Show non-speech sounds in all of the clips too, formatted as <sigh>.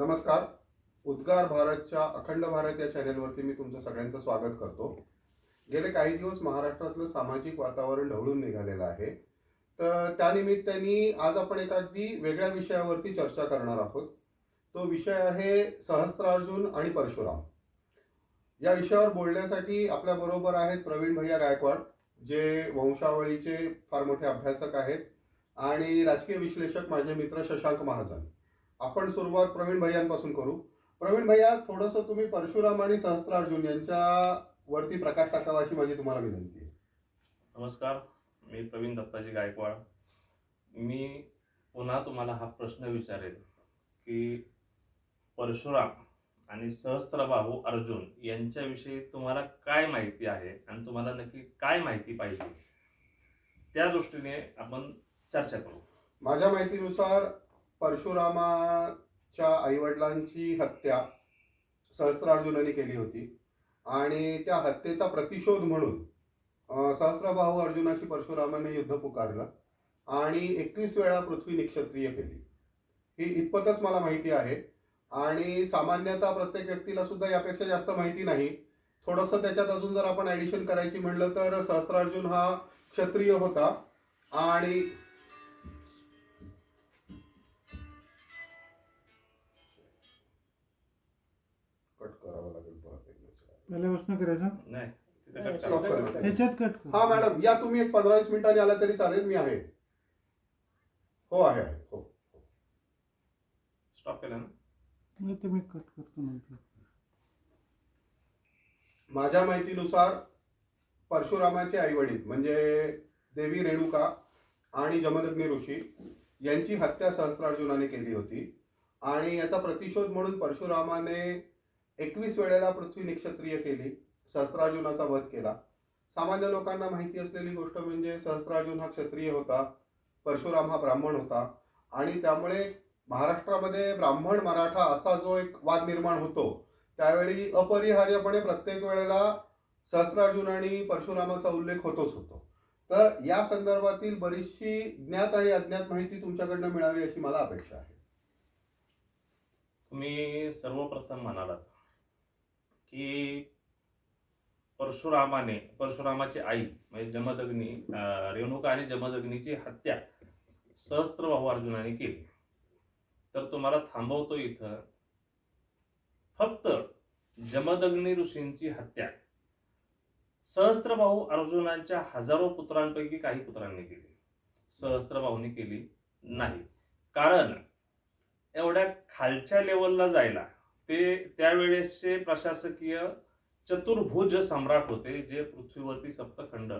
नमस्कार. उद्गार भारतच्या अखंड भारत या चॅनेलवरती मी तुमचं सगळ्यांचं स्वागत करतो. गेले काही दिवस महाराष्ट्रातलं सामाजिक वातावरण ढवळून निघालेलं आहे. तर त्यानिमित्ताने आज आपण एका अगदी वेगळ्या विषयावरती चर्चा करणार आहोत. तो विषय आहे सहस्त्रार्जुन आणि परशुराम. या विषयावर बोलण्यासाठी आपल्याबरोबर आहेत प्रवीण भैया गायकवाड जे वंशावळीचे फार मोठे अभ्यासक आहेत आणि राजकीय विश्लेषक माझे मित्र शशांक महाजन. आपण सुरुवात प्रवीण भैयांपासून करू. प्रवीण भैया थोडंसं तुम्ही परशुराम आणि सहस्त्रार्जुन यांच्या वरती प्रकाश टाकावा अशी माझी तुम्हाला विनंती आहे. नमस्कार मी प्रवीण दत्ताजी गायकवाड. मी पुन्हा तुम्हाला हा प्रश्न विचारेल की परशुराम आणि सहस्त्रबाहू अर्जुन यांच्याविषयी तुम्हाला काय माहिती आहे आणि तुम्हाला नक्की काय माहिती पाहिजे? त्या दृष्टीने आपण चर्चा करू. माझ्या माहितीनुसार परशुरामाच्या आईवडिलांची हत्या सहस्त्रार्जुनाने केली होती. आणि त्या हत्येचा प्रतिशोध म्हणून सहस्त्रभाऊ अर्जुनाशी परशुरामाने युद्ध पुकारलं आणि एकवीस वेळा पृथ्वी निक्षत्रिय केली. ही इतपतच मला माहिती आहे. आणि सामान्यतः प्रत्येक व्यक्तीला सुद्धा यापेक्षा जास्त माहिती नाही. थोडंसं त्याच्यात अजून जर आपण ॲडिशन करायची म्हणलं तर सहस्त्रार्जुन हा क्षत्रिय होता. आणि एकदा. पहिल्यापासून करायचं? नाही. तिथे cut Stop करा. करा. ह्याच्यात कट कर. हा मॅडम या तुम्ही एक पंधरा वीस मिनिटांनी आला तरी चालेल मी आहे. हो आहे आहे हो. स्टॉप केला ना? नाही ते मी कट करतो नंतर. माझ्या माहितीनुसार परशुरामाचे आई वडील म्हणजे देवी रेणुका आणि जमदग्नी ऋषी यांची हत्या सहस्त्रार्जुनाने केली होती. आणि याचा प्रतिशोध म्हणून परशुरामाने एकवीस वेळेला पृथ्वी निक्षत्रिय केली सहस्त्रार्जुनाचा वध केला. सामान्य लोकांना माहिती असलेली गोष्ट म्हणजे सहस्त्रार्जुन हा क्षत्रिय होता परशुराम हा ब्राह्मण होता आणि त्यामुळे महाराष्ट्रामध्ये ब्राह्मण मराठा असा जो एक वाद निर्माण होतो त्यावेळी अपरिहार्यपणे प्रत्येक वेळेला सहस्त्रार्जुन आणि परशुरामाचा उल्लेख होतोच होतो. तर या संदर्भातील बरीचशी ज्ञात आणि अज्ञात माहिती तुमच्याकडनं मिळावी अशी मला अपेक्षा आहे. तुम्ही सर्वप्रथम म्हणालात. की परशुरामाने परशुरामाची आई म्हणजे जमदग्नी रेणुका आणि जमदग्नीची हत्या सहस्त्रबाहू अर्जुनाने केली. तर तुम्हाला थांबवतो इथं. फक्त जमदग्नी ऋषींची हत्या. सहस्त्रभाऊ अर्जुनांच्या हजारो पुत्रांपैकी काही पुत्रांनी केली. सहस्त्रबाहूने केली नाही. कारण एवढ्या खालच्या लेवलला जायला ते त्यावेळेसचे प्रशासकीय चतुर्भुज सम्राट होते जे पृथ्वीवरती सप्तखंड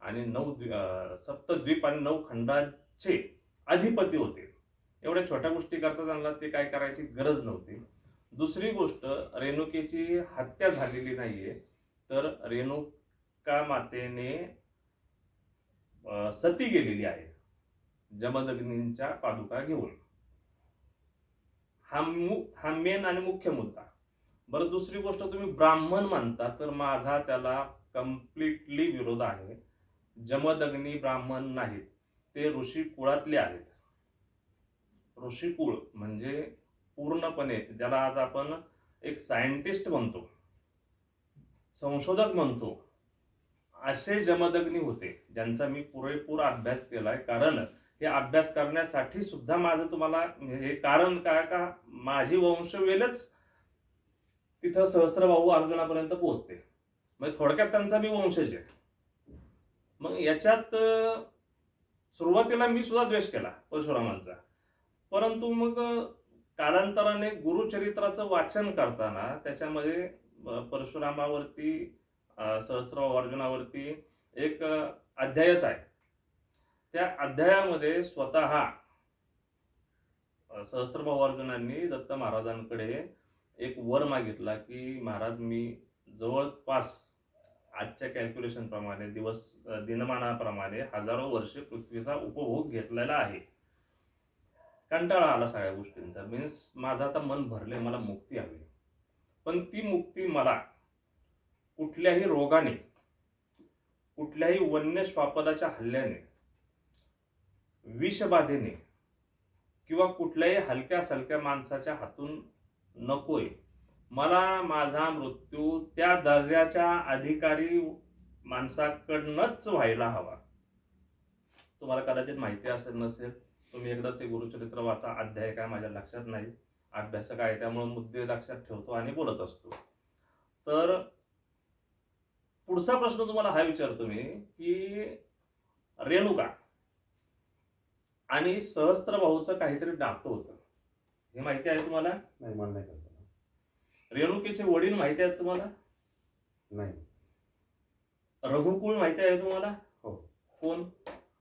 आणि नऊ द्वी- सप्तद्वीप आणि नऊ खंडांचे अधिपती होते. एवढ्या छोट्या गोष्टी करता त्यांना ते काय करायची गरज नव्हती. दुसरी गोष्ट रेणुकेची हत्या झालेली नाहीये तर रेणुका मातेने सती गेलेली आहे जमदग्नींच्या पादुका घेऊन. हा मु हा मेन आणि मुख्य मुद्दा. बरं दुसरी गोष्ट तुम्ही ब्राह्मण मानता तर माझा त्याला कम्प्लिटली विरोध आहे. जमदग्नी ब्राह्मण नाहीत. ते ऋषी कुळातले आहेत. ऋषी कुळ म्हणजे पूर्णपणे ज्याला आज आपण एक सायंटिस्ट म्हणतो. संशोधक म्हणतो. असे जमदग्नी होते ज्यांचा मी पुरेपूर अभ्यास केला आहे कारण हे अभ्यास करण्यासाठी सुद्धा माझं तुम्हाला हे कारण काय का माझी वंशवेलच तिथं सहस्त्रबाहू अर्जुनापर्यंत पोहोचते. म्हणजे थोडक्यात त्यांचा मी वंशज आहे. मग याच्यात सुरुवातीला मी सुद्धा द्वेष केला परशुरामांचा. परंतु मग कालांतराने गुरुचरित्राचं वाचन करताना त्याच्यामध्ये परशुरामावरती अं, अर्जुनावरती एक अध्यायच आहे. त्या अध्यायामध्ये स्वतः सहस्त्रभावार्जुनांनी दत्त महाराजांकडे एक वर मागितला की महाराज मी जवळपास आजच्या कॅल्क्युलेशन प्रमाणे दिवस दिनमानाप्रमाणे हजारो वर्षे पृथ्वीचा उपभोग घेतलेला आहे. कंटाळा आला सगळ्या गोष्टींचा. मीन्स माझं आता मन भरले मला मुक्ती हवी पण ती मुक्ती मला कुठल्याही रोगाने कुठल्याही वन्य श्वापदाच्या हल्ल्याने विषबाधेने किंवा कुठल्याही हलक्या सलक्या माणसाच्या हातून नकोय. मला माझा मृत्यू त्या दर्जाच्या अधिकारी माणसाकडनंच व्हायला हवा. तुम्हाला कदाचित माहिती असेल नसेल तुम्ही एकदा ते गुरुचरित्र वाचा. अध्याय काय माझ्या लक्षात नाही. अभ्यासक आहे त्यामुळे मुद्दे लक्षात ठेवतो आणि बोलत असतो. तर पुढचा प्रश्न तुम्हाला हा विचारतो मी की रेणुका आणि सहस्त्रबाहूचं काहीतरी नातं होतं हे माहिती आहे तुम्हाला? नाही मला नाही कल्पना रेणुकेचे वडील माहिती आहेत तुम्हाला? नाही. रघुकुळ माहिती आहे तुम्हाला? हो. कोण?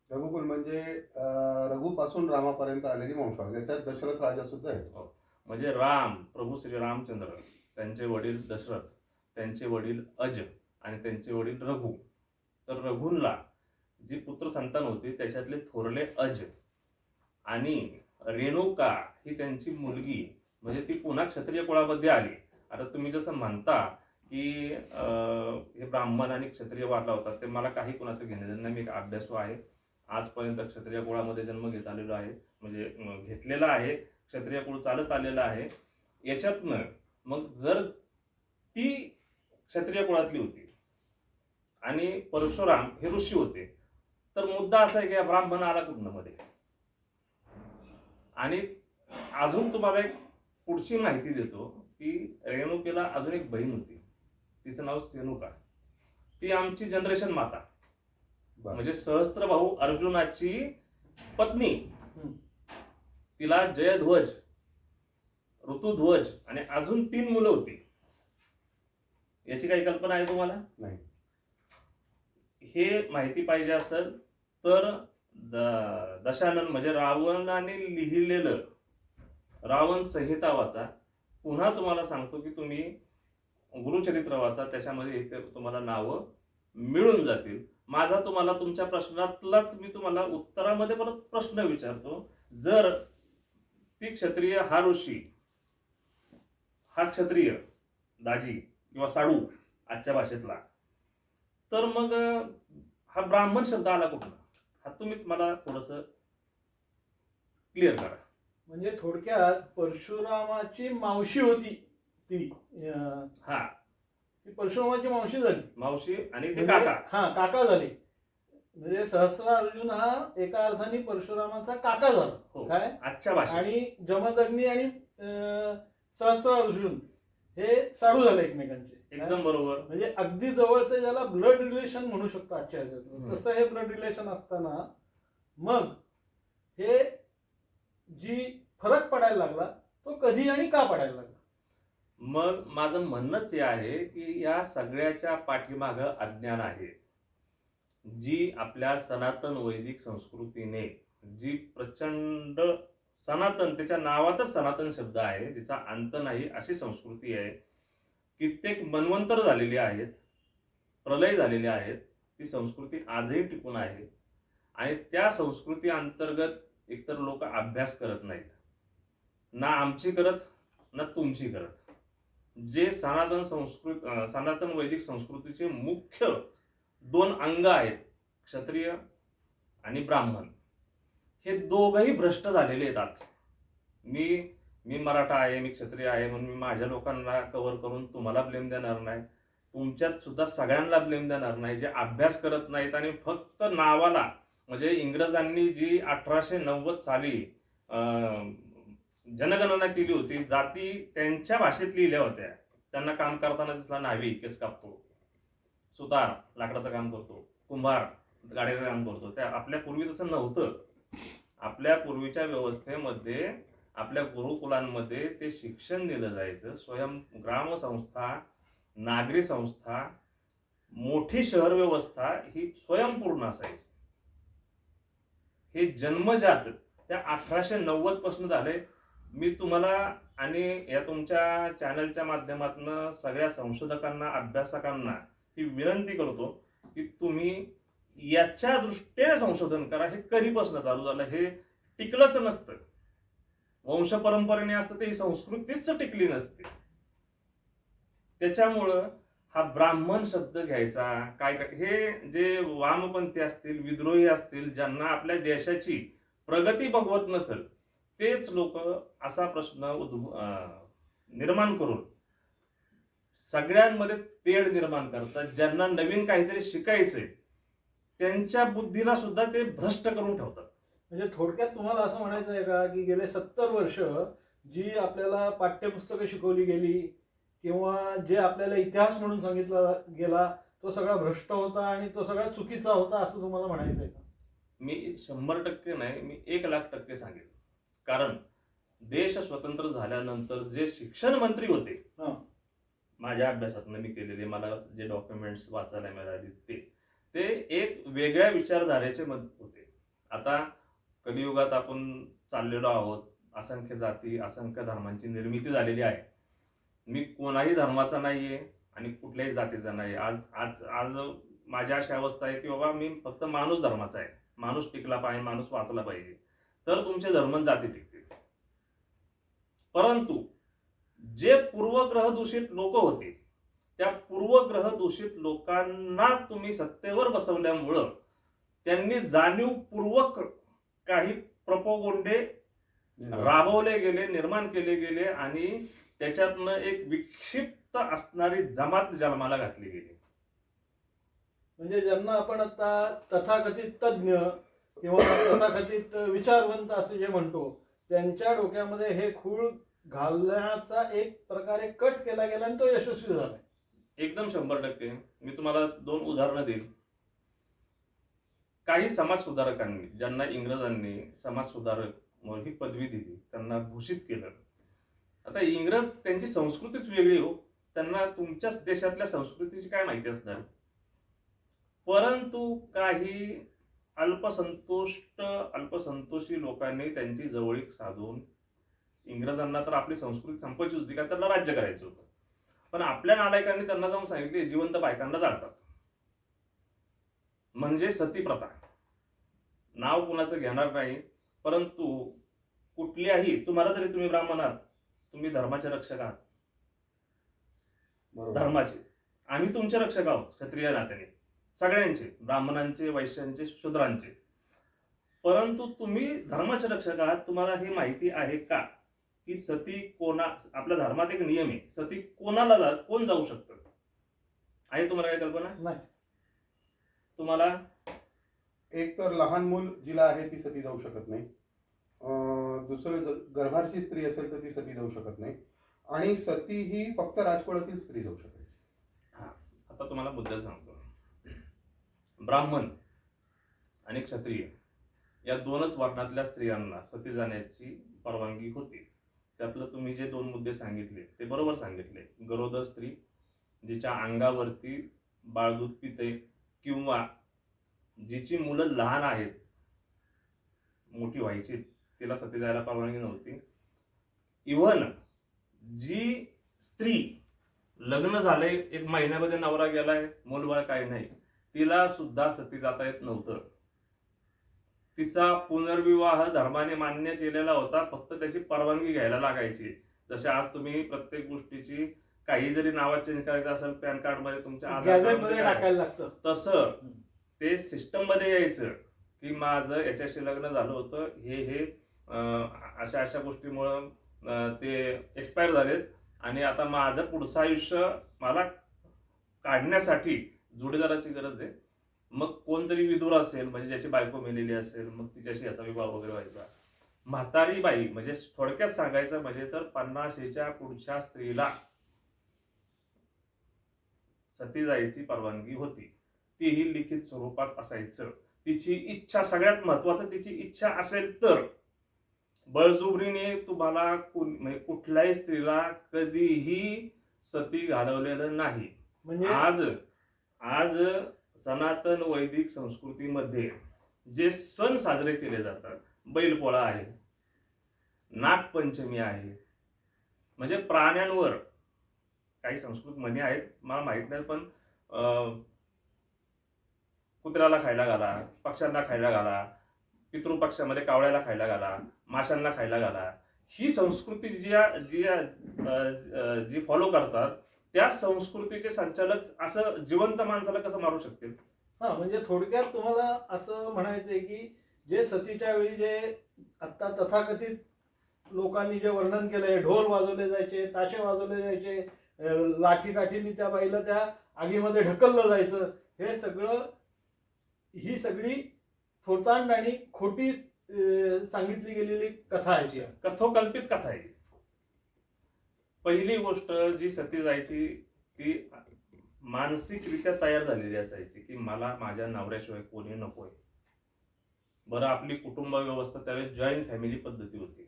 रघुकुल म्हणजे अं, रघुपासून रामापर्यंत आलेली वंशावळ ज्याच्यात दशरथ राजा सुद्धा आहे म्हणजे राम प्रभू श्री रामचंद्र त्यांचे वडील दशरथ त्यांचे वडील अज आणि त्यांचे वडील रघु. तर रघुनला जी पुत्र संतान होती त्याच्यातले थोरले अज आणि रेणुका ही त्यांची मुलगी म्हणजे ती पुन्हा क्षत्रिय कुळामध्ये आली. आता तुम्ही जसं म्हणता की हे ब्राह्मण आणि क्षत्रिय वाढला होता ते मला काही कुणाचं घेणं नाही. मी एक अभ्यासू आहे. आजपर्यंत क्षत्रिय कुळामध्ये जन्म घेत आलेलो आहे. म्हणजे घेतलेला आहे. क्षत्रिय कुळ चालत आलेलं आहे. याच्यातनं मग जर ती क्षत्रिय कुळातली होती आणि परशुराम हे ऋषी होते तर मुद्दा असा आहे की ब्राह्मण आला कुठनं मध्ये? आणि अजून तुम्हाला एक पुढची माहिती देतो की रेणुकेला अजून एक बहीण होती तिचं नाव सेनुका ती आमची जनरेशन माता. म्हणजे सहस्त्रबाहू अर्जुनाची पत्नी. तिला जयध्वज ऋतुध्वज आणि अजून तीन मुलं होती याची काही कल्पना आहे तुम्हाला नाही. हे माहिती पाहिजे असेल तर द- दशानन म्हणजे रावणाने लिहिलेलं. रावण संहिता वाचा. पुन्हा तुम्हाला सांगतो की तुम्ही गुरुचरित्र वाचा त्याच्यामध्ये इथे तुम्हाला नावं मिळून जातील. माझा तुम्हाला तुमच्या प्रश्नातलाच मी तुम्हाला उत्तरामध्ये परत प्रश्न विचारतो. जर ती क्षत्रिय हा ऋषी हा क्षत्रिय दाजी किंवा साडू आजच्या भाषेतला तर मग हा ब्राह्मण शब्द आला कुठला? हा तुम्हीच मला थोडस क्लिअर करा. म्हणजे थोडक्यात परशुरामाची मावशी होती ती अं, हा. ती परशुरामाची मावशी झाली. मावशी आणि ते म्हणजे- काका. हा काका झाले. म्हणजे सहस्र अर्जुन हा एका अर्थाने परशुरामाचा काका झाला. हो काय? आजच्या भाषेत. आणि जमदग्नी आणि सहस्र अर्जुन हे साडू झाले एकमेकांचे. एकदम बरोबर. म्हणजे अगदी जवळचं ज्याला ब्लड रिलेशन म्हणू शकतो आजच्या ह्याच्यात. तसं हे ब्लड रिलेशन असताना मग हे जी फरक पडायला लागला तो कधी आणि का पडायला लागला? मग माझं म्हणणंच हे आहे की या सगळ्याच्या पाठीमागं अज्ञान आहे. जी आपल्या सनातन वैदिक संस्कृतीने जी प्रचंड सनातन त्याच्या नावातच सनातन शब्द आहे जिचा अंत नाही अशी संस्कृती आहे. कित्येक मनवंतर झालेली आहेत प्रलय झालेले आहेत ती संस्कृती आजही टिकून आहे. आणि त्या संस्कृती अंतर्गत एकतर लोक अभ्यास करत नाहीत. ना आमची करत ना तुमची करत. जे सनातन संस्कृत सनातन वैदिक संस्कृतीचे मुख्य दोन अंग आहेत क्षत्रिय आणि ब्राह्मण. हे दोघही भ्रष्ट झालेले आहेत आज. मी मी मराठा आहे मी क्षत्रिय आहे म्हणून मी माझ्या लोकांना कव्हर करून तुम्हाला ब्लेम देणार नाही. तुमच्यात सुद्धा सगळ्यांना ब्लेम देणार नाही जे अभ्यास करत नाहीत आणि फक्त नावाला म्हणजे इंग्रजांनी जी अठराशे नव्वद साली जनगणना केली होती जाती त्यांच्या भाषेत लिहिल्या होत्या. त्यांना काम करताना दिसला न्हावी केस कापतो. सुतार लाकडाचं काम करतो. कुंभार गाडीचं काम करतो. त्या आपल्या पूर्वी तसं नव्हतं. आपल्या पूर्वीच्या व्यवस्थेमध्ये आपल्या गुरुकुलांमध्ये ते शिक्षण दिलं जायचं. स्वयं ग्रामसंस्था नागरी संस्था मोठी शहर व्यवस्था ही स्वयंपूर्ण असायची. हे जन्मजात त्या अठराशे नव्वदपासून झाले. मी तुम्हाला आणि या तुमच्या चॅनलच्या माध्यमातून सगळ्या संशोधकांना अभ्यासकांना ही विनंती करतो की तुम्ही याच्या दृष्टीने संशोधन करा. हे कधीपासून चालू झालं? हे टिकलंच नसतं. वंश परंपरेने असतं ते संस्कृतीच टिकली नसते. त्याच्यामुळं हा ब्राह्मण शब्द घ्यायचा काय काय- हे जे वामपंथी असतील विद्रोही असतील ज्यांना आपल्या देशाची प्रगती बघवत नसेल तेच लोक असा प्रश्न उद्भ निर्माण करून सगळ्यांमध्ये तेढ निर्माण करतात. ज्यांना नवीन काहीतरी शिकायचंय त्यांच्या बुद्धीला सुद्धा ते भ्रष्ट करून ठेवतात. म्हणजे थोडक्यात तुम्हाला असं म्हणायचं आहे का की गेले सत्तर वर्ष जी आपल्याला पाठ्यपुस्तकं शिकवली गेली किंवा जे आपल्याला इतिहास म्हणून सांगितला गेला तो सगळा भ्रष्ट होता आणि तो सगळा चुकीचा होता असं तुम्हाला म्हणायचं आहे का? मी शंभर टक्के नाही मी एक लाख टक्के सांगेन. कारण देश स्वतंत्र झाल्यानंतर जे शिक्षण मंत्री होते हा. माझ्या अभ्यासातनं मी केलेले मला जे डॉक्युमेंट्स वाचायला मिळाले ते ते एक वेगळ्या विचारधारेचे मत होते. आता कलियुगात आपण चाललेलो आहोत असंख्य जाती असंख्य धर्मांची निर्मिती झालेली आहे. मी कोणाही धर्माचा नाहीये आणि कुठल्याही जातीचा नाही आज आज आज माझी अशी अवस्था आहे की बाबा मी फक्त माणूस धर्माचा आहे. माणूस टिकला पाहिजे माणूस वाचला पाहिजे. तर तुमचे धर्म जाती टिकतील. परंतु जे पूर्वग्रह दूषित लोक होते त्या पूर्वग्रह दूषित लोकांना तुम्ही सत्तेवर बसवल्यामुळं त्यांनी जाणीवपूर्वक काही प्रपोगोंडे राबवले गेले निर्माण केले गेले आणि त्याच्यातनं एक विक्षिप्त असणारी जमात जन्माला घातली गेली. म्हणजे ज्यांना आपण आता तथाकथित तज्ज्ञ किंवा तथाकथित विचारवंत असे जे म्हणतो त्यांच्या डोक्यामध्ये हे खूळ घालण्याचा एक प्रकारे कट केला गेला आणि तो यशस्वी झाला. एकदम शंभर टक्के. मी तुम्हाला दोन उदाहरणं देईल काही समाज सुधारकांनी ज्यांना इंग्रजांनी समाज सुधारक म्हणून ही पदवी दिली त्यांना घोषित केलं. आता इंग्रज त्यांची संस्कृतीच वेगळी हो. त्यांना तुमच्याच देशातल्या संस्कृतीची काय माहिती असणार? परंतु काही अल्पसंतुष्ट अल्पसंतोषी लोकांनी त्यांची जवळीक साधून इंग्रजांना तर आपली संस्कृती संपायची होती का? त्यांना राज्य करायचं होतं. पण आपल्या नालायकांनी त्यांना जाऊन सांगितले जिवंत बायकांना जाळतात. म्हणजे सती प्रथा नाव कुणाचं घेणार नाही परंतु कुठल्याही तुम्हाला तरी तुम्ही ब्राह्मण आहात तुम्ही धर्माचे रक्षक आहात. धर्माचे. आम्ही तुमचे रक्षक आहोत क्षत्रिय नात्याने. सगळ्यांचे ब्राह्मणांचे वैश्यांचे शूद्रांचे. परंतु तुम्ही धर्माचे रक्षक आहात तुम्हाला ही माहिती आहे का? की सती कोणा आपल्या धर्मात एक नियम आहे सती कोणाला कोण जाऊ शकतं? आहे तुम्हाला काय कल्पना? नाही. तुम्हाला? एक तर लहान मूल जिला आहे ती सती जाऊ शकत नाही. अं, दुसरं गर्भारची स्त्री असेल तर ती सती जाऊ शकत नाही. आणि सती ही फक्त राजकुळातील स्त्री जाऊ शकते. आता तुम्हाला मुद्दा सांगतो. ब्राह्मण आणि क्षत्रिय या दोनच वर्णातल्या स्त्रियांना सती जाण्याची परवानगी होती. त्यातलं तुम्ही जे दोन मुद्दे सांगितले ते बरोबर सांगितले. गरोदर स्त्री जिच्या अंगावरती बाळदूध पिते किंवा जिची मुलं लहान आहेत मोठी व्हायची तिला सती जायला परवानगी नव्हती. इव्हन जी स्त्री लग्न झालंय एक महिन्यामध्ये नवरा गेलाय मूलबाळ काय नाही तिला सुद्धा सती जाता येत नव्हतं. तिचा पुनर्विवाह धर्माने मान्य केलेला होता फक्त त्याची परवानगी घ्यायला लागायची. जसे आज तुम्ही प्रत्येक गोष्टीची काही जरी नावात चेंज करायचं असेल पॅन कार्डमध्ये तुमच्या आधारमध्ये टाकायला लागतं. तसं ते सिस्टममध्ये यायचं की माझं याच्याशी लग्न झालं होतं हे हे अशा अशा गोष्टीमुळं ते एक्सपायर झालेत आणि आता माझं पुढचं आयुष्य मला काढण्यासाठी जोडीदाराची गरज आहे. मग कोणतरी विदूर असेल म्हणजे ज्याची बायको मेलेली असेल मग तिच्याशी याचा विवाह वगैरे व्हायचा. म्हातारी बाई म्हणजे थोडक्यात सांगायचं म्हणजे तर पन्नाशीच्या पुढच्या स्त्रीला सती जायची परवानगी होती. तीही लिखित स्वरूपात असायचं. तिची इच्छा सगळ्यात महत्वाचं तिची इच्छा असेल तर बळजुबरीने तुम्हाला म्हणजे कुठल्याही स्त्रीला कधीही सती घालवलेलं नाही. म्हणजे? आज आज सनातन वैदिक संस्कृतीमध्ये जे सण साजरे केले जातात बैलपोळा आहे नागपंचमी आहे म्हणजे प्राण्यांवर काही संस्कृत म्हणी आहेत. मला माहीत नाही पण कुत्र्याला खायला घाला पक्ष्यांना खायला घाला पितृपक्षामध्ये कावळ्याला खायला घाला माशांना खायला घाला. ही संस्कृती जी जी जी फॉलो करतात त्या संस्कृतीचे संचालक असं जिवंत माणसाला कसं मारू शकतील? हा म्हणजे थोडक्यात तुम्हाला असं म्हणायचंय की जे सतीच्या वेळी जे आता तथाकथित लोकांनी जे वर्णन केलंय ढोल वाजवले जायचे ताशे वाजवले जायचे लाठी काठीने त्या बाईला त्या आगीमध्ये ढकललं जायचं. हे सगळं ही सगळी थोतांड आणि खोटी सांगितली गेलेली कथा आहे ती. कथोकल्पित कथा आहे पहिली गोष्ट जी सती जायची ती मानसिकरित्या तयार झालेली असायची की मला माझ्या नवऱ्याशिवाय कोणी नकोय बरं आपली कुटुंब व्यवस्था त्यावेळेस जॉईंट फॅमिली पद्धती होती.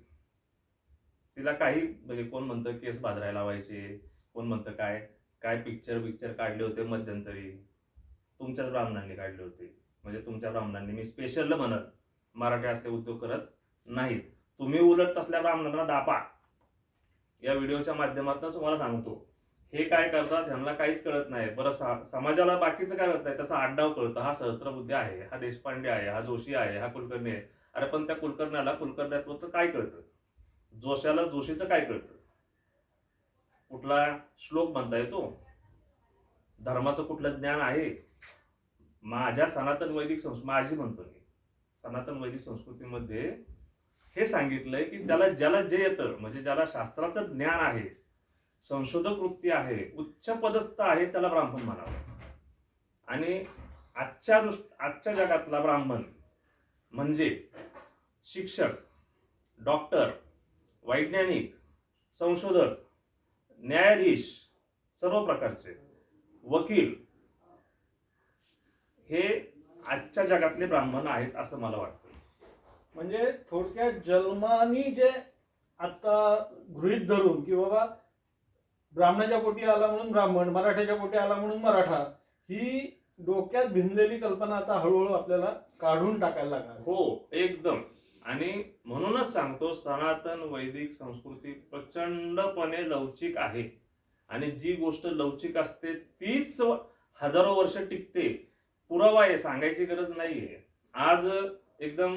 तिला काही म्हणजे कोण म्हणतं केस बाजरायला लावायचे कोण म्हणतं काय? काय पिक्चर पिक्चर काढले होते मध्यंतरी? तुमच्याच ब्राह्मणांनी काढले होते. म्हणजे तुमच्या ब्राह्मणांनी मी स्पेशल म्हणत मराठी असले उद्योग करत नाहीत. तुम्ही उलट तसल्या ब्राह्मणांना दापा. या व्हिडिओच्या माध्यमातून तुम्हाला सांगतो. हे काय करतात ह्यांना काहीच कळत नाही. बरं सा- समाजाला बाकीचं काय करत नाही त्याचा आड्डाव कळतं. हा सहस्त्रबुद्धी आहे हा देशपांडे आहे हा जोशी आहे हा कुलकर्णी आहे. अरे पण त्या कुलकर्ण्याला कुलकर्ण्यात्वाचं काय कळतं? जोशाला जोशीचं काय कळतं? कुठला श्लोक म्हणता येतो धर्माचं कुठलं ज्ञान आहे? माझ्या सनातन वैदिक संस्कृती माझी म्हणतो मी. सनातन वैदिक संस्कृतीमध्ये हे सांगितलंय की त्याला ज्याला जे येतं म्हणजे ज्याला शास्त्राचं ज्ञान आहे संशोधक वृत्ती आहे उच्च पदस्थ आहे त्याला ब्राह्मण म्हणावं. आणि आजच्या दृष्ट आजच्या जगातला ब्राह्मण म्हणजे शिक्षक डॉक्टर वैज्ञानिक संशोधक न्यायाधीश सर्व प्रकारचे वकील हे आजच्या जगातले ब्राह्मण आहेत असं मला वाटतं. म्हणजे थोडक्यात जन्मानी जे आता गृहित धरून की बाबा ब्राह्मणाच्या पोटी आला म्हणून ब्राह्मण मराठ्याच्या पोटी आला म्हणून मराठा ही डोक्यात भिनलेली कल्पना आता हळूहळू आपल्याला काढून टाकायला लागणार. हो एकदम. आणि म्हणूनच सांगतो सनातन वैदिक संस्कृती प्रचंडपणे लवचिक आहे. आणि जी गोष्ट लवचिक असते तीच हजारो वर्ष टिकते. पुरावा आहे सांगायची गरज नाहीये. आज एकदम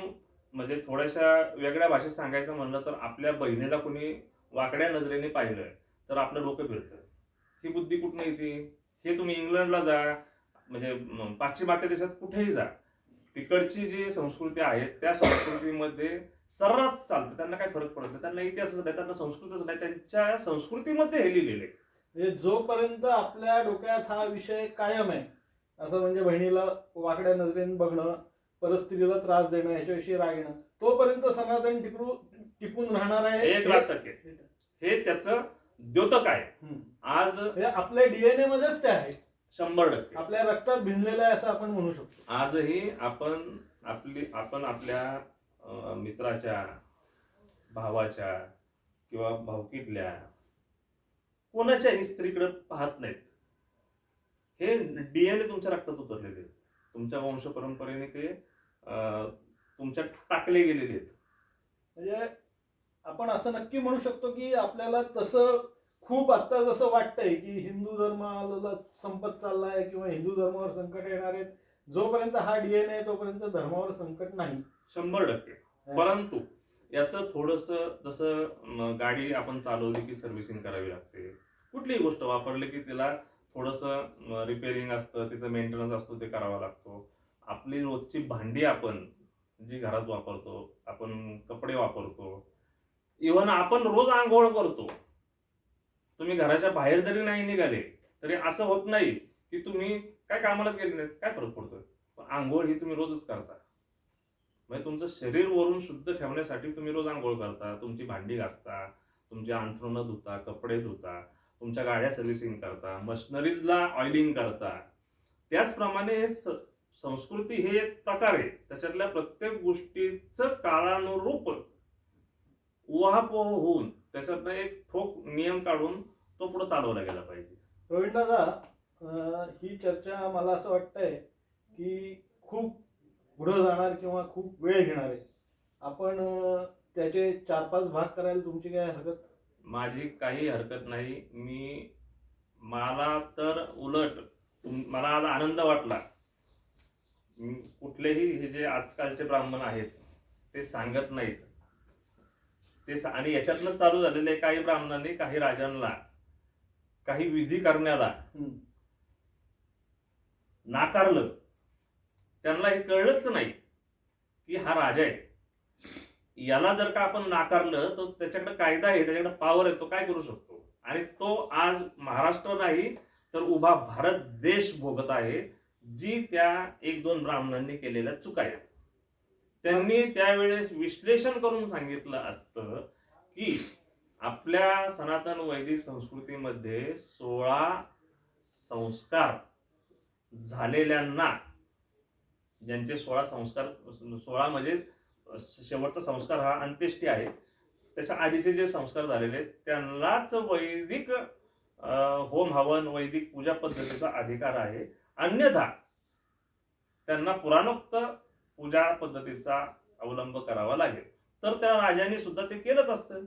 म्हणजे थोड्याशा वेगळ्या भाषेत सांगायचं म्हणलं तर आपल्या बहिणीला कोणी वाकड्या नजरेने पाहिलं तर आपलं डोकं फिरतं. ही बुद्धी कुठनं येते? हे तुम्ही इंग्लंडला जा म्हणजे पाश्चिमात्य देशात कुठेही जा. तिकडची जी संस्कृती आहे त्या संस्कृतीमध्ये सर्रास चालतं. त्यांना काय फरक पडत नाही. त्यांना इतिहासच नाही त्यांना संस्कृतच नाही त्यांच्या संस्कृतीमध्ये हे लिहिलेले म्हणजे जोपर्यंत आपल्या डोक्यात हा विषय कायम आहे असं म्हणजे बहिणीला वाकड्या नजरेने बघणं परस्त्रीला त्रास देणं ह्याच्याविषयी राग येणं तोपर्यंत सनातन टिकू टिकून राहणार आहे एक लाख टक्के. हे त्याचं द्योतक आहे. आज आपल्या डीएनए मध्येच ते आहे. शंभर टक्के. आपल्या रक्तात भिनलेलं आहे असं आपण म्हणू शकतो. आजही आपण आपली आपण आपल्या मित्राच्या भावाच्या किंवा भावकीतल्या कोणाच्याही स्त्रीकडे पाहत नाहीत. हे डीएनए तुमच्या रक्तात उतरलेले तुमच्या वंश परंपरेने ते अं, तुमच्यात टाकले गेलेले आहेत. म्हणजे आपण असं नक्की म्हणू शकतो की आपल्याला तसं खूप आत्ता जसं वाटतंय की हिंदू धर्माला संपत चाललाय किंवा हिंदू धर्मावर संकट येणार आहेत जोपर्यंत हा डीएनए आहे तोपर्यंत धर्मावर संकट नाही. शंभर टक्के. परंतु याचं थोडस जसं गाडी आपण चालवली की सर्व्हिसिंग करावी लागते. कुठलीही गोष्ट वापरली की तिला थोडंसं रिपेअरिंग असतं तिचं मेंटेनन्स असतो ते करावा लागतो. आपली रोजची भांडी आपण जी घरात वापरतो आपण कपडे वापरतो. इव्हन आपण रोज आंघोळ करतो. तुम्ही घराच्या बाहेर जरी नाही निघाले तरी असं होत नाही की तुम्ही काय कामालाच गेले नाही काय फरक पडतोय? पण आंघोळ ही तुम्ही रोजच करता. म्हणजे तुमचं शरीर वरून शुद्ध ठेवण्यासाठी तुम्ही रोज आंघोळ करता तुमची भांडी घासता तुमची अंथरुणं धुता कपडे धुता तुमच्या गाड्या सर्व्हिसिंग करता मशनरीजला ऑइलिंग करता. त्याचप्रमाणे हे स- संस्कृती हे एक प्रकार आहे. त्याच्यातल्या प्रत्येक गोष्टीचं काळानुरूप उहापोह होऊन त्याच्यातनं एक ठोक नियम काढून तो पुढे चालवला गेला पाहिजे. प्रवीण दादा अं, ही चर्चा मला असं वाटतंय की खूप पुढं जाणार किंवा खूप वेळ घेणार आहे. आपण अं, त्याचे चार पाच भाग करायला तुमची काय हरकत? माझी काही हरकत नाही. मी मला तर उलट तुम- मला आज आनंद वाटला. मी कुठलेही हे जे आजकालचे ब्राह्मण आहेत ते सांगत नाहीत. ते आणि याच्यातनं चालू झालेले काही ब्राह्मणांनी काही राजांना काही विधी करण्याला. नाकारलं. त्यांना हे कळलंच नाही की हा राजा आहे. याला जर का आपण नाकारलं तर त्याच्याकडे कायदा आहे त्याच्याकडे पॉवर आहे तो काय करू शकतो? आणि तो आज महाराष्ट्र नाही तर उभा भारत देश भोगत आहे जी त्या एक दोन ब्राह्मणांनी केलेल्या चुका आहेत. त्यांनी त्यावेळेस विश्लेषण करून सांगितलं असतं की आपल्या सनातन वैदिक संस्कृतीमध्ये सोळा संस्कार झालेल्यांना ज्यांचे सोळा संस्कार सोळा म्हणजे शेवटचा संस्कार हा अंत्येष्टी आहे त्याच्या आधीचे जे संस्कार झालेले आहेत, त्यांनाच वैदिक होम हवन वैदिक पूजा पद्धतीचा अधिकार आहे. अन्यथा त्यांना पुराणोक्त पूजा पद्धतीचा अवलंब करावा लागेल. तर त्या राजांनी सुद्धा ते केलंच असतं.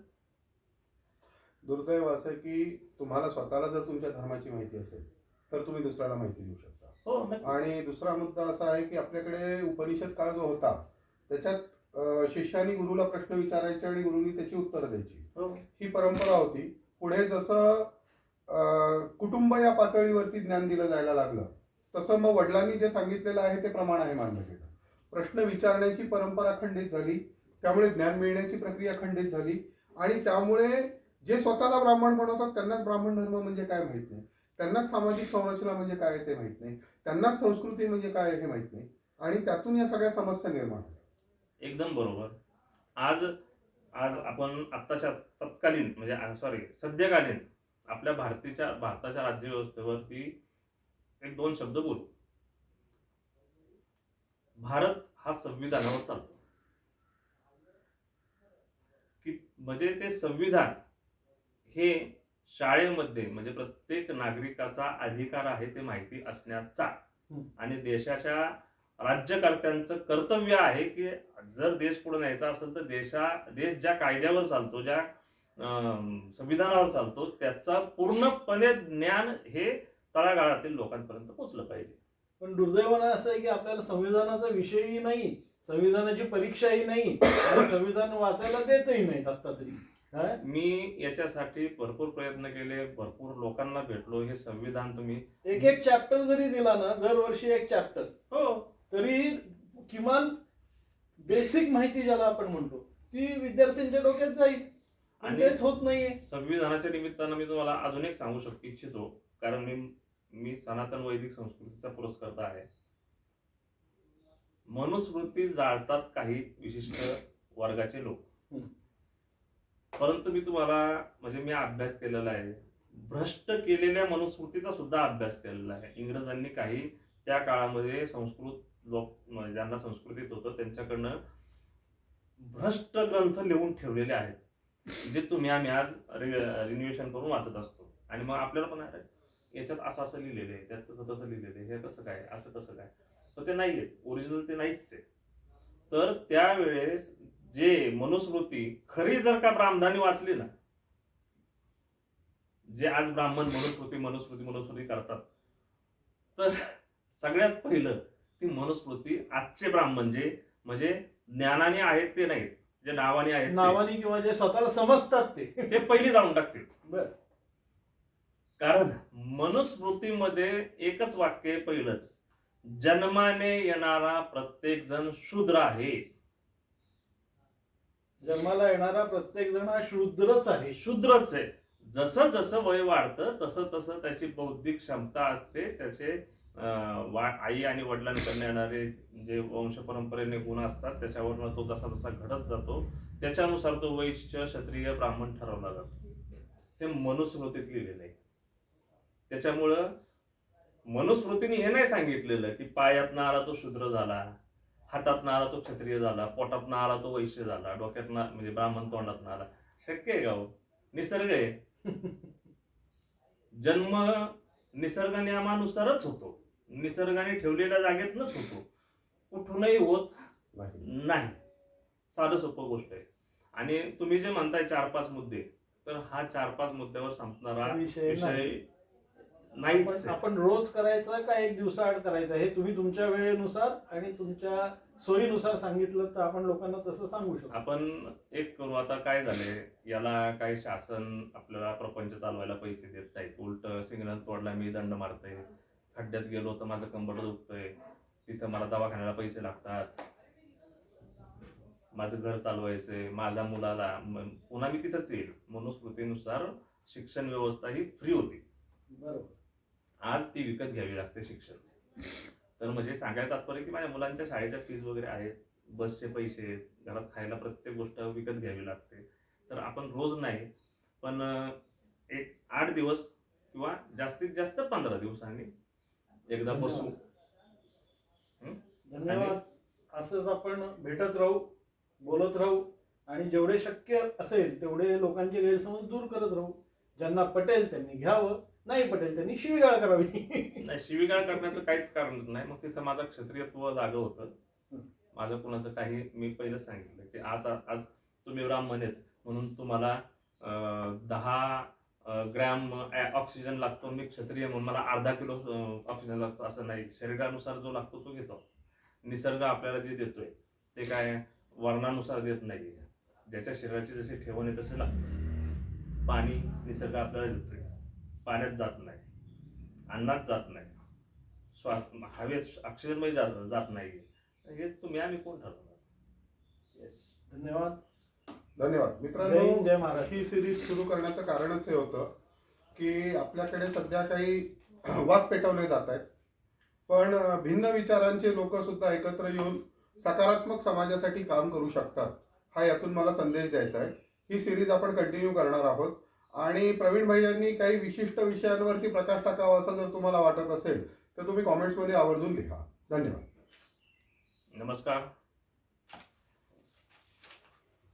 दुर्दैव असं की तुम्हाला स्वतःला जर तुमच्या धर्माची माहिती असेल तर तुम्ही दुसऱ्याला माहिती देऊ शकता. हो. आणि दुसरा मुद्दा असा आहे की आपल्याकडे उपनिषद काळ जो होता त्याच्यात शिष्यानी गुरुला प्रश्न विचारायचे आणि गुरुनी त्याची उत्तरं द्यायची. हो. ही परंपरा होती. पुढे जसं कुटुंब या पातळीवरती ज्ञान दिलं जायला लागलं तसं मग वडिलांनी जे सांगितलेलं आहे ते प्रमाण आहे मानलं गेलं प्रश्न विचारण्याची परंपरा खंडित झाली त्यामुळे ज्ञान मिळण्याची प्रक्रिया खंडित झाली आणि त्यामुळे जे स्वतःला ब्राह्मण बनवतात त्यांनाच ब्राह्मण धर्म म्हणजे काय माहीत नाही. त्यांनाच सामाजिक संरचना म्हणजे काय आहे ते माहीत नाही. त्यांनाच संस्कृती म्हणजे काय आहे हे माहीत नाही. आणि त्यातून या सगळ्या समस्या निर्माण होतात. एकदम बरोबर. आज आज आपण आत्ताच्या तत्कालीन म्हणजे सॉरी सध्याकालीन आपल्या भारतीच्या भारताच्या राज्यव्यवस्थेवरती एक दोन शब्द बोलू. भारत हा संविधानावर चालतो की म्हणजे ते संविधान हे शाळेमध्ये म्हणजे प्रत्येक नागरिकाचा अधिकार आहे ते माहिती असण्याचा. आणि देशाच्या राज्यकर्त्यांचं कर्तव्य आहे की जर देश पुढे न्यायचा असेल तर देशा देश ज्या कायद्यावर चालतो ज्या संविधानावर चालतो त्याचा पूर्णपणे ज्ञान हे तळागाळातील लोकांपर्यंत पोहोचलं पाहिजे पण दुर्दैवानं असं आहे की आपल्याला संविधानाचा विषयही नाही संविधानाची परीक्षाही नाही संविधान वाचायला देतही नाहीत आता तरी. मी याच्यासाठी भरपूर प्रयत्न केले भरपूर लोकांना भेटलो. हे संविधान तुम्ही एक एक चॅप्टर जरी दिला ना दरवर्षी एक चॅप्टर हो. तरी किमान बेसिक माहिती ज्याला आपण म्हणतो ती विद्यार्थ्यांच्या डोक्यात जाईल. आणि होत नाहीये. संविधानाच्या निमित्तानं मी तुम्हाला अजून एक सांगू शकतो इच्छितो. कारण मी मी सनातन वैदिक संस्कृतीचा पुरस्कर्ता आहे. मनुस्मृती जाळतात काही विशिष्ट वर्गाचे लोक. परंतु मी तुम्हाला म्हणजे मी अभ्यास केलेला आहे. भ्रष्ट केलेल्या मनुस्मृतीचा सुद्धा अभ्यास केलेला आहे. इंग्रजांनी काही त्या काळामध्ये संस्कृत लोक म्हणजे ज्यांना संस्कृतीत होतं त्यांच्याकडनं भ्रष्ट ग्रंथ लिहून ठेवलेले आहेत जे तुम्ही आम्ही आज रिन्युएशन करून वाचत असतो. आणि मग आपल्याला पण अरे, याच्यात असं असं लिहिलेलं आहे त्यात तसं तसं लिहिलेलं आहे हे कसं काय असं कसं काय? तर ते नाही आहेत ओरिजिनल ते नाहीच आहे. तर त्यावेळेस जे मनुस्मृती खरी जर का ब्राह्मणांनी वाचली ना जे आज ब्राह्मण मनुस्मृती मनुस्मृती मनुस्मृती करतात तर सगळ्यात पहिलं ती मनुस्मृती आजचे ब्राह्मण जे म्हणजे ज्ञानाने आहेत ते नाहीत जे नावाने आहेत नावाने किंवा जे स्वतःला समजतात ते. ते पहिली जाऊन टाकतील. बर. कारण मनुस्मृतीमध्ये एकच वाक्य आहे पहिलंच. जन्माने येणारा प्रत्येक जण शूद्र आहे. जन्माला येणारा प्रत्येक जण हा शूद्रच आहे. शूद्रच आहे. जसं जसं वय वाढतं तसं तसं त्याची बौद्धिक क्षमता असते. त्याचे वा आई आणि वडिलांकडून येणारे जे वंश परंपरेने गुण असतात त्याच्यावरनं तो जसा जसा घडत जातो त्याच्यानुसार तो वैश्य क्षत्रिय ब्राह्मण ठरवला जातो. ते मनुस्मृतीत लिहिलेलं आहे. त्याच्यामुळं मनुस्मृतीने हे नाही सांगितलेलं की पायात आला तो शूद्र झाला हातात आला तो क्षत्रिय झाला पोटात आला तो वैश्य झाला डोक्यात म्हणजे ब्राह्मण तोंडात आला शक्य आहे का हो? निसर्ग आहे. <laughs> जन्म निसर्ग नियमानुसारच होतो. निसर्गाने ठेवलेल्या जागेतनच होतो. कुठूनही होत नाही. साधं सोपं गोष्ट आहे. आणि तुम्ही जे म्हणताय चार पाच मुद्दे तर हा चार पाच मुद्द्यावर संपणारा. विषय नाहीच आपण रोज करायचा का एक दिवसाआड करायचा? हे तुम्ही तुमच्या वेळेनुसार आणि तुमच्या सोयीनुसार सांगितलं तर आपण लोकांना तसं सांगू शकतो. आपण एक करू. आता काय झालंय? याला काही शासन आपल्याला प्रपंच चालवायला पैसे देत नाहीत उलट सिग्नल तोडला मी दंड मारतोय. खड्ड्यात गेलो तर माझं कंबड दुखतंय. तिथं मला दवाखान्याला पैसे लागतात. माझं घर चालवायचंय. माझ्या मुलाला पुन्हा मी तिथंच येईल. मनुस्मृतीनुसार शिक्षण व्यवस्था ही फ्री होती. बरोबर. आज ती विकत घ्यावी लागते शिक्षण तर म्हणजे सांगायचं तात्पर्य की माझ्या मुलांच्या शाळेच्या फीज वगैरे आहेत बसचे पैसे घरात खायला प्रत्येक गोष्ट विकत घ्यावी लागते. तर आपण रोज नाही पण एक आठ दिवस किंवा जास्तीत जास्त पंधरा दिवसांनी एकदा बसू. धन्यवाद. असंच आपण भेटत राहू बोलत राहू आणि जेवढे शक्य असेल तेवढे लोकांचे गैरसमज दूर करत राहू. ज्यांना पटेल त्यांनी घ्यावं. नाही पटेल त्यांनी शिवीगाळ करावी. नाही शिवीगाळ करण्याचं काहीच कारण नाही. मग तिथं माझं क्षत्रियत्व जागं होतं. माझं कुणाचं काही मी पहिलेच सांगितलं की आज आज तुम्ही ब्राह्मण आहेत म्हणून तुम्हाला दहा ग्रॅम ऑक्सिजन लागतो मी क्षत्रिय म्हणून मला अर्धा किलो ऑक्सिजन लागतो असं नाही. शरीरानुसार जो लागतो तो घेतो. निसर्ग आपल्याला जे देतोय ते काय वर्णानुसार देत नाही ज्याच्या शरीराची जशी ठेवण आहे तसे लागतं पाणी निसर्ग आपल्याला देतोय. पाण्यात जात नाही. अन्नात जात नाही. श्वास हवेत ऑक्सिजनमध्ये जात जात नाही. हे तुम्ही आम्ही कोण ठरवणार? येस धन्यवाद. धन्यवाद. मित्रांनो जय महाराष्ट्र ही सिरीज सुरू करण्याचं कारणच हे होतं की आपल्याकडे सध्या काही वाद पेटवले जात आहेत. पण भिन्न विचारांचे लोक सुद्धा एकत्र येऊन सकारात्मक समाजासाठी काम करू शकतात. हा यातून मला संदेश द्यायचा आहे. ही सिरीज आपण कंटिन्यू करणार आहोत. आणि प्रवीण भाईयांनी काही विशिष्ट विषयांवरती प्रकाश टाकावा असं जर तुम्हाला वाटत असेल तर तुम्ही कॉमेंट्समध्ये आवर्जून लिहा. धन्यवाद. नमस्कार.